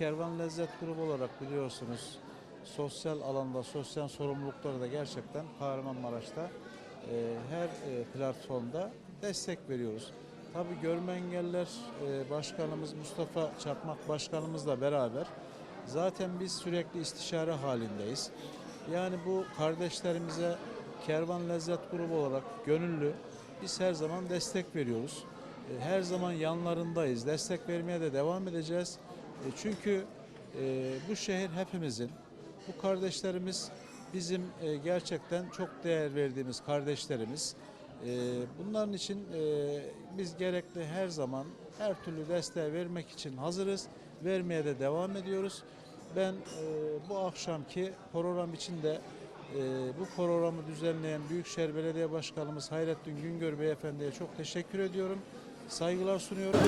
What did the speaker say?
Kervan Lezzet Grubu olarak biliyorsunuz sosyal alanda, sosyal sorumlulukları da gerçekten Kahramanmaraş'ta e, her e, platformda destek veriyoruz. Tabii Görme Engeller e, Başkanımız Mustafa Çakmak Başkanımızla beraber zaten biz sürekli istişare halindeyiz. Yani bu kardeşlerimize Kervan Lezzet Grubu olarak gönüllü biz her zaman destek veriyoruz. E, Her zaman yanlarındayız. Destek vermeye de devam edeceğiz. E, Çünkü e, bu şehir hepimizin. Bu kardeşlerimiz bizim e, gerçekten çok değer verdiğimiz kardeşlerimiz. Bunların için biz gerekli her zaman her türlü desteği vermek için hazırız. Vermeye de devam ediyoruz. Ben bu akşamki program için de e, bu programı düzenleyen Büyükşehir Belediye Başkanımız Hayrettin Güngör Beyefendi'ye çok teşekkür ediyorum. Saygılar sunuyorum.